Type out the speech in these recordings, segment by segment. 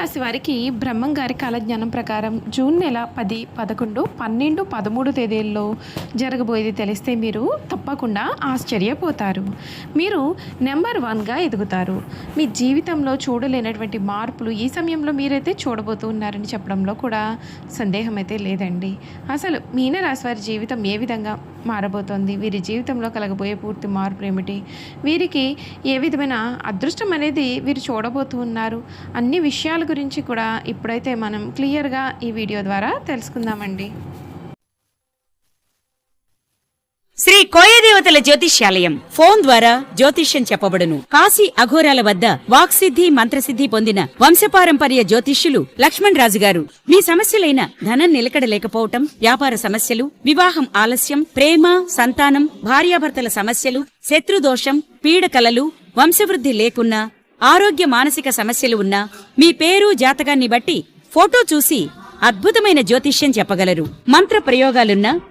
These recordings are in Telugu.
రాశి వారికి బ్రహ్మం గారి కాలజ్ఞానం ప్రకారం జూన్ నెల పది పదకొండు పన్నెండు పదమూడు తేదీల్లో జరగబోయేది తెలిస్తే మీరు తప్పకుండా ఆశ్చర్యపోతారు. మీరు నెంబర్ వన్గా ఎదుగుతారు. మీ జీవితంలో చూడలేనటువంటి మార్పులు ఈ సమయంలో మీరైతే చూడబోతున్నారని చెప్పడంలో కూడా సందేహం అయితే లేదండి. అసలు మీనరాశి వారి జీవితం ఏ విధంగా మారబోతోంది? వీరి జీవితంలో కలగబోయే పూర్తి మార్పులు ఏమిటి? వీరికి ఏ విధమైన అదృష్టం అనేది వీరు చూడబోతూ ఉన్నారు? అన్ని విషయాల గురించి కూడా ఇప్పుడైతే మనం క్లియర్గా ఈ వీడియో ద్వారా తెలుసుకుందామండి. శ్రీ కోయదేవతల జ్యోతిష్యాలయం ఫోన్ ద్వారా జ్యోతిష్యం చెప్పబడును. కాశీ అఘోరాల వద్ద వాక్సిద్ధి మంత్రసిద్ధి పొందిన వంశపారంపర్య జ్యోతిష్యులు లక్ష్మణ్ రాజు గారు మీ సమస్యలైన ధనం నిలకడ లేకపోవటం వ్యాపార సమస్యలు వివాహం ఆలస్యం ప్రేమ సంతానం భార్యాభర్తల సమస్యలు శత్రుదోషం పీడకలలు వంశవృద్ధి లేకున్నా ఆరోగ్య మానసిక సమస్యలు ఉన్నా మీ పేరు జాతకాన్ని బట్టి ఫోటో చూసి అద్భుతమైన జ్యోతిష్యం చెప్పగలరు. మంత్ర ప్రయోగాలున్నా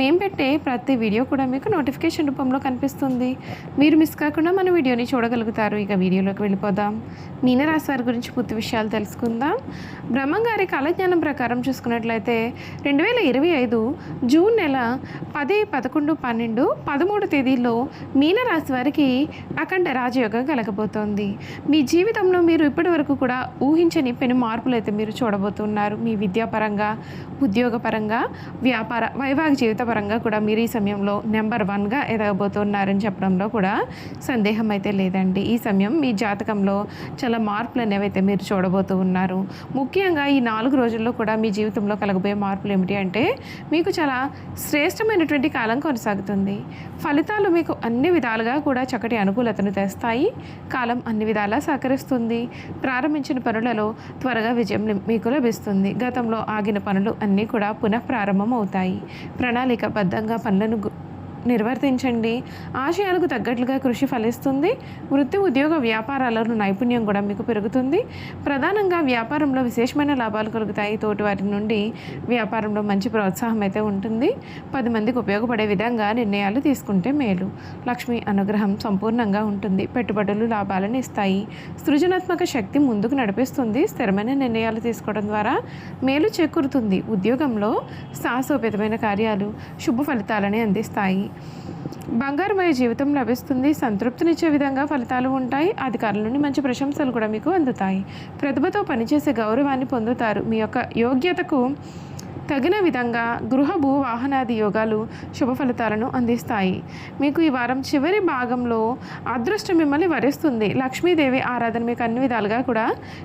మేము పెట్టే ప్రతి వీడియో కూడా మీకు నోటిఫికేషన్ రూపంలో కనిపిస్తుంది. మీరు మిస్ కాకుండా మన వీడియోని చూడగలుగుతారు. ఇక వీడియోలోకి వెళ్ళిపోదాం. మీనరాశి వారి గురించి పూర్తి విషయాలు తెలుసుకుందాం. బ్రహ్మంగారి కాలజ్ఞానం ప్రకారం చూసుకున్నట్లయితే రెండు వేల ఇరవై ఐదు జూన్ నెల పది పదకొండు పన్నెండు పదమూడు తేదీల్లో మీనరాశి వారికి అఖండ రాజయోగం కలగబోతోంది. మీ జీవితంలో మీరు ఇప్పటి వరకు కూడా ఊహించని పెను మార్పులు అయితే మీరు చూడబోతున్నారు. మీ విద్యాపరంగా ఉద్యోగపరంగా వ్యాపార వైవాహిక జీవితం పరంగా కూడా మీరు ఈ సమయంలో నెంబర్ వన్గా ఎదగబోతున్నారని చెప్పడంలో కూడా సందేహం అయితే లేదండి. ఈ సమయం మీ జాతకంలో చాలా మార్పులు అనేవి అయితే మీరు చూడబోతూ ఉన్నారు. ముఖ్యంగా ఈ నాలుగు రోజుల్లో కూడా మీ జీవితంలో కలగబోయే మార్పులు ఏమిటి అంటే మీకు చాలా శ్రేష్టమైనటువంటి కాలం కొనసాగుతుంది. ఫలితాలు మీకు అన్ని విధాలుగా కూడా చక్కటి అనుకూలతను తెస్తాయి. కాలం అన్ని విధాలా సహకరిస్తుంది. ప్రారంభించిన పనులలో త్వరగా విజయం మీకు లభిస్తుంది. గతంలో ఆగిన పనులు అన్నీ కూడా పునః ప్రారంభం అవుతాయి ప్రణాళికబద్ధంగా పనులను నిర్వర్తించండి. ఆశయాలకు తగ్గట్లుగా కృషి ఫలిస్తుంది. వృత్తి ఉద్యోగ వ్యాపారాలను నైపుణ్యం కూడా మీకు పెరుగుతుంది. ప్రధానంగా వ్యాపారంలో విశేషమైన లాభాలు కలుగుతాయి. తోటి వారి నుండి వ్యాపారంలో మంచి ప్రోత్సాహం అయితే ఉంటుంది. పది మందికి ఉపయోగపడే విధంగా నిర్ణయాలు తీసుకుంటే మేలు. లక్ష్మి అనుగ్రహం సంపూర్ణంగా ఉంటుంది. పెట్టుబడులు లాభాలను ఇస్తాయి. సృజనాత్మక శక్తి ముందుకు నడిపిస్తుంది. స్థిరమైన నిర్ణయాలు తీసుకోవడం ద్వారా మేలు చేకూరుతుంది. ఉద్యోగంలో సాహసోపేతమైన కార్యాలు శుభ ఫలితాలని అందిస్తాయి. బంగారుమయ జీవితం లభిస్తుంది. సంతృప్తినిచ్చే విధంగా ఫలితాలు ఉంటాయి. అధికారుల నుండి మంచి ప్రశంసలు కూడా మీకు అందుతాయి. ప్రతిభతో పనిచేసే గౌరవాన్ని పొందుతారు. మీ యొక్క యోగ్యతకు తగిన విధంగా గృహ భూ వాహనాది యోగాలు శుభ ఫలితాలను అందిస్తాయి. మీకు ఈ వారం చివరి భాగంలో అదృష్టం మిమ్మల్ని వరిస్తుంది. లక్ష్మీదేవి ఆరాధన మీకు అన్ని విధాలుగా కూడా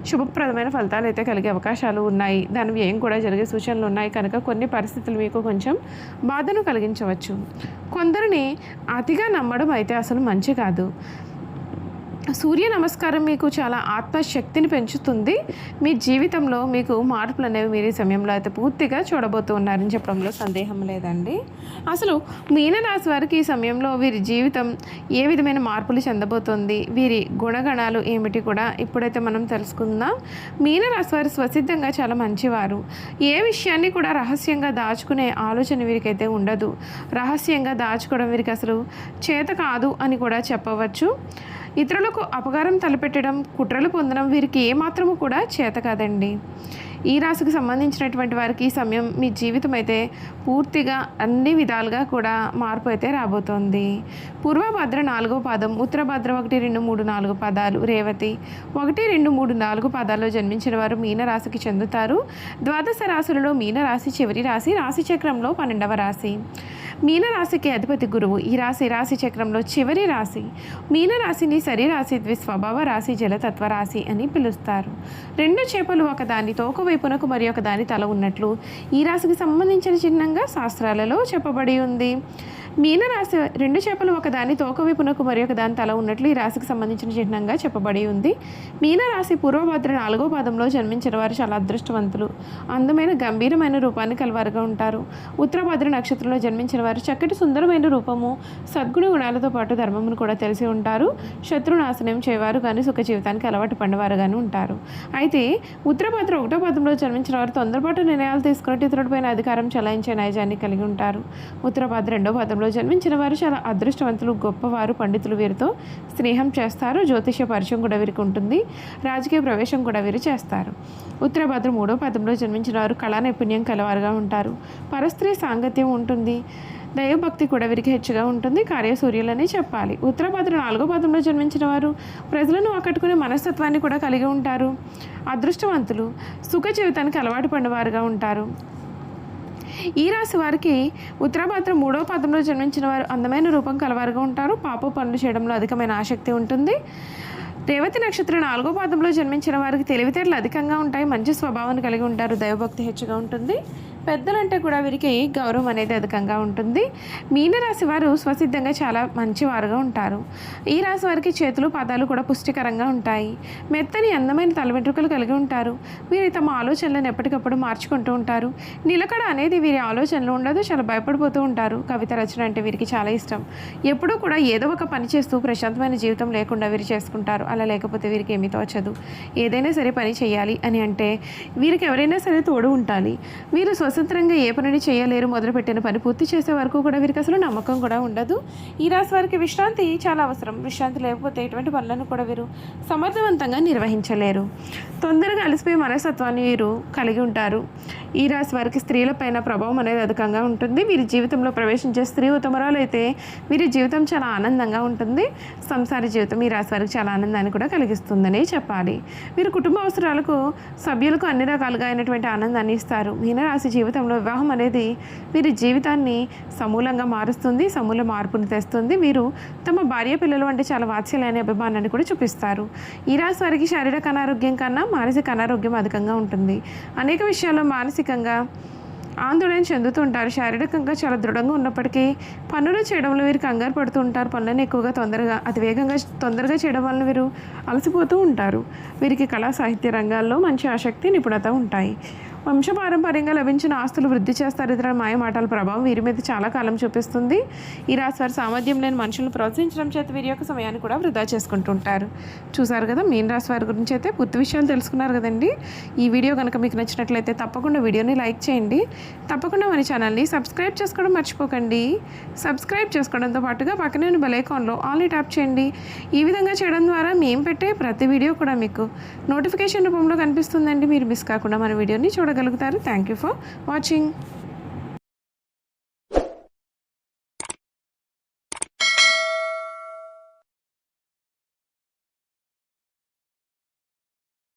శుభప్రదమైన ఫలితాలు అయితే కలిగే అవకాశాలు ఉన్నాయి. దాని వ్యయం కూడా జరిగే సూచనలు ఉన్నాయి. కనుక కొన్ని పరిస్థితులు మీకు కొంచెం బాధను కలిగించవచ్చు. కొందరిని అతిగా నమ్మడం అయితే అసలు మంచి కాదు. సూర్య నమస్కారం మీకు చాలా ఆత్మశక్తిని పెంచుతుంది. మీ జీవితంలో మీకు మార్పులు అనేవి మీరు ఈ సమయంలో అయితే పూర్తిగా చూడబోతున్నారని చెప్పడంలో సందేహం లేదండి. అసలు మీనరాశి వారికి ఈ సమయంలో వీరి జీవితం ఏ విధమైన మార్పులు చెందబోతుంది? వీరి గుణగణాలు ఏమిటి కూడా ఇప్పుడైతే మనం తెలుసుకుందాం. మీనరాశి వారు స్వసిద్ధంగా చాలా మంచివారు. ఏ విషయాన్ని కూడా రహస్యంగా దాచుకునే ఆలోచన వీరికైతే ఉండదు. రహస్యంగా దాచుకోవడం వీరికి అసలు చేత కాదు అని కూడా చెప్పవచ్చు. ఇతరులకు అపకారం తలపెట్టడం కుట్రలు పొందడం వీరికి ఏమాత్రము కూడా చేత కాదండి. ఈ రాశికి సంబంధించినటువంటి వారికి ఈ సమయం మీ జీవితం అయితే పూర్తిగా అన్ని విధాలుగా కూడా మార్పు అయితే రాబోతోంది. పూర్వభద్ర నాలుగో పాదం ఉత్తరభద్ర ఒకటి రెండు మూడు నాలుగు పదాలు రేవతి ఒకటి రెండు మూడు నాలుగు పదాల్లో జన్మించిన వారు మీన రాశికి చెందుతారు. ద్వాదశ రాశులలో మీనరాశి చివరి రాశి రాశి చక్రంలో పన్నెండవ రాశి. మీన రాశికి అధిపతి గురువు ఈ రాశి రాశి చక్రంలో చివరి రాశి. మీన శరీరాశి సరి ద్విస్వభావ రాశి జలతత్వ రాశి అని పిలుస్తారు. రెండు చేపలు ఒకదాని తోక వైపునకు మరి ఒకదాని తల ఉన్నట్లు ఈ రాశికి సంబంధించిన చిహ్నంగా శాస్త్రాలలో చెప్పబడి ఉంది. మీన రాశి రెండు చేపలు ఒకదాని తోకవైపునకు మరి ఒక దాని తల ఉన్నట్లు ఈ రాశికి సంబంధించిన చిహ్నంగా చెప్పబడి ఉంది. మీన రాశి పూర్వభద్ర నాలుగో పాదంలో జన్మించిన వారు చాలా అదృష్టవంతులు. అందమైన గంభీరమైన రూపాన్ని కలవారుగా ఉంటారు. ఉత్తరభద్ర నక్షత్రంలో జన్మించిన వారు చక్కటి సుందరమైన రూపము సద్గుణ గుణాలతో పాటు ధర్మమును కూడా తెలిసి ఉంటారు. శత్రునాశనం చేయవారు కానీ సుఖ జీవితానికి అలవాటు పడినవారు కానీ ఉంటారు. అయితే ఉత్తరభద్ర ఒకటో పదంలో జన్మించిన వారు తొందరపాటు నిర్ణయాలు తీసుకున్నట్టు ఇతరుడిపైన అధికారం చలాయించే నైజాన్ని కలిగి ఉంటారు. ఉత్తరభద్ర రెండో పదంలో జన్మించిన వారు చాలా అదృష్టవంతులు గొప్పవారు పండితులు వీరితో స్నేహం చేస్తారు. జ్యోతిష పరిచయం కూడా వీరికి ఉంటుంది. రాజకీయ ప్రవేశం కూడా వీరు చేస్తారు. ఉత్తరభద్ర మూడో పదంలో జన్మించిన వారు కళా నైపుణ్యం కలవారుగా ఉంటారు. పరస్త్రీ సాంగత్యం ఉంటుంది. దైవభక్తి కూడా వీరికి హెచ్చుగా ఉంటుంది. కార్యసూర్యులని చెప్పాలి. ఉత్తరభద్ర నాలుగో పదంలో జన్మించిన వారు ప్రజలను ఆకట్టుకునే మనస్తత్వాన్ని కూడా కలిగి ఉంటారు. అదృష్టవంతులు సుఖ జీవితానికి అలవాటు పడినవారుగా ఉంటారు. ఈ రాశి వారికి ఉత్తరాభద్ర మూడవ పాదంలో జన్మించిన వారు అందమైన రూపం కలవారుగా ఉంటారు. పాప పనులు చేయడంలో అధికమైన ఆసక్తి ఉంటుంది. రేవతి నక్షత్రం నాలుగో పాదంలో జన్మించిన వారికి తెలివితేటలు అధికంగా ఉంటాయి. మంచి స్వభావాన్ని కలిగి ఉంటారు. దైవభక్తి హెచ్చుగా ఉంటుంది. పెద్దలంటే కూడా వీరికి గౌరవం అనేది అధికంగా ఉంటుంది. మీనరాశి వారు స్వసిద్ధంగా చాలా మంచివారుగా ఉంటారు. ఈ రాశి వారికి చేతులు పాదాలు కూడా పుష్టికరంగా ఉంటాయి. మెత్తని అందమైన తల వెంట్రుకలు కలిగి ఉంటారు. వీరు తమ ఆలోచనలను ఎప్పటికప్పుడు మార్చుకుంటూ ఉంటారు. నిలకడ అనేది వీరి ఆలోచనలు ఉండదు చాలా భయపడిపోతూ ఉంటారు. కవిత రచన అంటే వీరికి చాలా ఇష్టం. ఎప్పుడూ కూడా ఏదో ఒక పని చేస్తూ ప్రశాంతమైన జీవితం లేకుండా వీరు చేసుకుంటారు. అలా లేకపోతే వీరికి ఏమీ తోచదు. ఏదైనా సరే పని చేయాలి అని అంటే వీరికి ఎవరైనా సరే తోడు ఉండాలి వీరు స్వతంత్రంగా ఏ పనిని చేయలేరు మొదలుపెట్టిన పని పూర్తి చేసే వరకు కూడా వీరికి అసలు నమ్మకం కూడా ఉండదు. ఈ రాశి వారికి విశ్రాంతి చాలా అవసరం. విశ్రాంతి లేకపోతే ఎటువంటి పనులను కూడా వీరు సమర్థవంతంగా నిర్వహించలేరు. తొందరగా అలసిపోయే మనస్తత్వాన్ని వీరు కలిగి ఉంటారు. ఈ రాశి వారికి స్త్రీలపైన ప్రభావం అనేది అధికంగా ఉంటుంది. వీరి జీవితంలో ప్రవేశించే స్త్రీ ఉత్తమరాలు అయితే వీరి జీవితం చాలా ఆనందంగా ఉంటుంది. సంసార జీవితం ఈ రాశి వారికి చాలా ఆనందాన్ని కూడా కలిగిస్తుందని చెప్పాలి. వీరు కుటుంబ అవసరాలకు సభ్యులకు అన్ని రకాలుగా అయినటువంటి ఆనందాన్ని ఇస్తారు. మీనరాశి జీవితంలో వివాహం అనేది వీరి జీవితాన్ని సమూలంగా మారుస్తుంది సమూల మార్పుని తెస్తుంది. వీరు తమ భార్య పిల్లలు అంటే చాలా వాత్సల్యాన్ని అభిమానాన్ని కూడా చూపిస్తారు. ఈ రాశి వారికి శారీరక అనారోగ్యం కన్నా మానసిక అనారోగ్యం అధికంగా ఉంటుంది. అనేక విషయాల్లో మానసికంగా ఆందోళన చెందుతూ ఉంటారు. శారీరకంగా చాలా దృఢంగా ఉన్నప్పటికీ పనులు చేయడంలో వీరు కంగారు పడుతూ ఉంటారు. పనులను ఎక్కువగా తొందరగా అతి వేగంగా తొందరగా చేయడం వలన వీరు అలసిపోతూ ఉంటారు. వీరికి కళా సాహిత్య రంగాల్లో మంచి ఆసక్తి నిపుణత ఉంటాయి. వంశపారంపర్యంగా లభించిన ఆస్తులు వృద్ధి చేస్తారు ఇతర మాయమాటల ప్రభావం వీరి మీద చాలా కాలం చూపిస్తుంది. ఈ రాశి వారి సామర్థ్యం లేని మనుషులను ప్రోత్సహించడం చేత వీరి యొక్క సమయాన్ని కూడా వృధా చేసుకుంటుంటారు చూసారు కదా మీన రాశి వారి గురించి అయితే పూర్తి విషయాలు తెలుసుకున్నారు కదండి. ఈ వీడియో కనుక మీకు నచ్చినట్లయితే తప్పకుండా వీడియోని లైక్ చేయండి. తప్పకుండా మన ఛానల్ని సబ్స్క్రైబ్ చేసుకోవడం మర్చిపోకండి. సబ్స్క్రైబ్ చేసుకోవడంతో పాటుగా పక్కనే ఉన్న బెలైకాన్లో ఆల్ని ట్యాప్ చేయండి. ఈ విధంగా చేయడం ద్వారా మేము పెట్టే ప్రతి వీడియో కూడా మీకు నోటిఫికేషన్ రూపంలో కనిపిస్తుందండి. మీరు మిస్ కాకుండా మన వీడియోని చూడగలుగుతారు థ్యాంక్ యూ ఫర్ వాచింగ్